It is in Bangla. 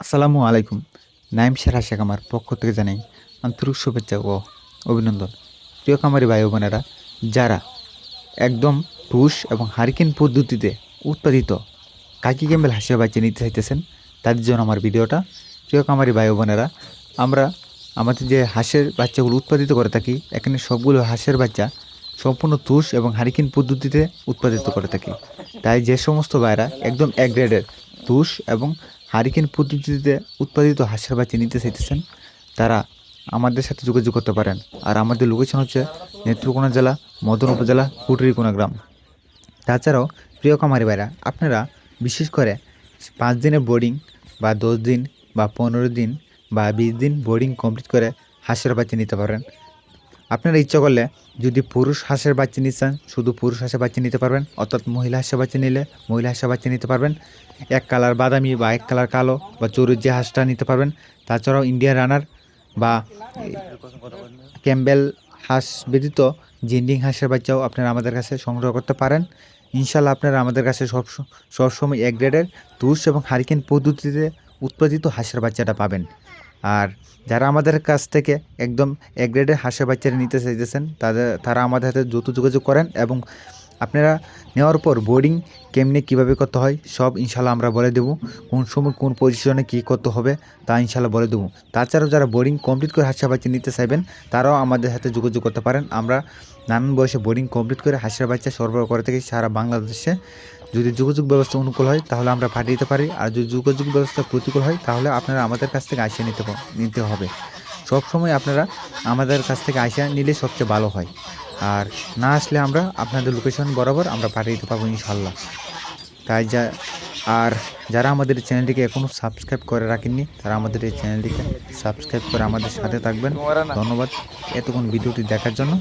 আসসালামু আলাইকুম। নাইম শের হাশেক আমার পক্ষ থেকে জানাই আন্তরিক শুভেচ্ছা ও অভিনন্দন। প্রিয় কামারি ভাই বোনেরা, যারা একদম টুস এবং হারিকেন পদ্ধতিতে উৎপাদিত কাকি ক্যাম্বেল হাঁসের বাচ্চা নিতে চাইতেছেন, তাদের জন্য আমার ভিডিওটা। প্রিয় কামারি ভাই বোনেরা, আমরা আমাদের যে হাঁসের বাচ্চাগুলো উৎপাদিত করে থাকি, এখানে সবগুলো হাঁসের বাচ্চা সম্পূর্ণ তুষ এবং হারিকেন পদ্ধতিতে উৎপাদিত করে থাকি। তাই যে সমস্ত ভাইরা একদম এক গ্রেডের তুষ এবং হারিকেন পদ্ধতিতে উৎপাদিত হাঁসের বাচ্চা নিতে চাইতেছেন, তারা আমাদের সাথে যোগাযোগ করতে পারেন। আর আমাদের লোকেশন হচ্ছে নেত্রকোনা জেলা, মদন উপজেলা, কুটুরিকোনা গ্রাম। তাছাড়াও, প্রিয় কামারি ভাইরা, আপনারা বিশেষ করে পাঁচ দিনের বোর্ডিং বা দশ দিন বা পনেরো দিন বা বিশ দিন বোর্ডিং কমপ্লিট করে হাঁসের বাচ্চা নিতে পারেন। আপনারা ইচ্ছা করলে যদি পুরুষ হাঁসের বাচ্চা নিতে চান, শুধু পুরুষ হাঁসের বাচ্চা নিতে পারবেন, অর্থাৎ মহিলা হাঁসের বাচ্চা নিলে মহিলা হাঁসের বাচ্চা নিতে পারবেন। এক কালার বাদামি বা এক কালার কালো বা চরুর যে হাঁসটা নিতে পারবেন, তাছাড়াও ইন্ডিয়ান রানার বা ক্যাম্বেল হাঁস ব্যতীত জেন্ডিং হাঁসের বাচ্চাও আপনারা আমাদের কাছে সংগ্রহ করতে পারেন। ইনশাল্লাহ আপনারা আমাদের কাছে সব সবসময় এক গ্রেডের তুষ এবং হারিকেন পদ্ধতিতে উৎপাদিত হাঁসের বাচ্চাটা পাবেন। আর যারা আমাদের কাছ থেকে একদম এক গ্রেডের বাচ্চারা নিতে চাইতেছেন, তাদের তারা আমাদের হাতে দ্রুত যোগাযোগ করেন এবং আপনারা নেওয়ার পর বোর্ডিং কেমনে কীভাবে করতে হয়, সব ইনশাল্লাহ আমরা বলে দেবো। কোন সময় কোন পজিশনে কী করতে হবে, তা ইনশাল্লাহ বলে দেবো। তাছাড়াও যারা বোর্ডিং কমপ্লিট করে হাঁসের বাচ্চা নিতে চাইবেন, তারাও আমাদের সাথে যোগাযোগ করতে পারেন। আমরা নানান বয়সে বোর্ডিং কমপ্লিট করে হাঁসের বাচ্চা সরবরাহ করে থাকি সারা বাংলাদেশে। যদি যোগাযোগ ব্যবস্থা অনুকূল হয়, তাহলে আমরা পাঠিয়ে দিতে পারি। আর যদি যোগাযোগ ব্যবস্থা প্রতিকূল হয়, তাহলে আপনারা আমাদের কাছ থেকে আসিয়ে নিতে নিতে হবে। সব সময় আপনারা আমাদের কাছ থেকে আসিয়া নিলে সবচেয়ে ভালো হয়। আর না আসলে আমরা আপনাদের লোকেশন বরাবর আমরা পাঠিয়ে দিতে পারব ইনশাল্লাহ তাই যা, আর যারা আমাদের চ্যানেলটিকে এখনও সাবস্ক্রাইব করে রাখেননি, তারা আমাদের এই চ্যানেলটিকে সাবস্ক্রাইব করে আমাদের সাথে থাকবেন। ধন্যবাদ এতক্ষণ ভিডিওটি দেখার জন্য।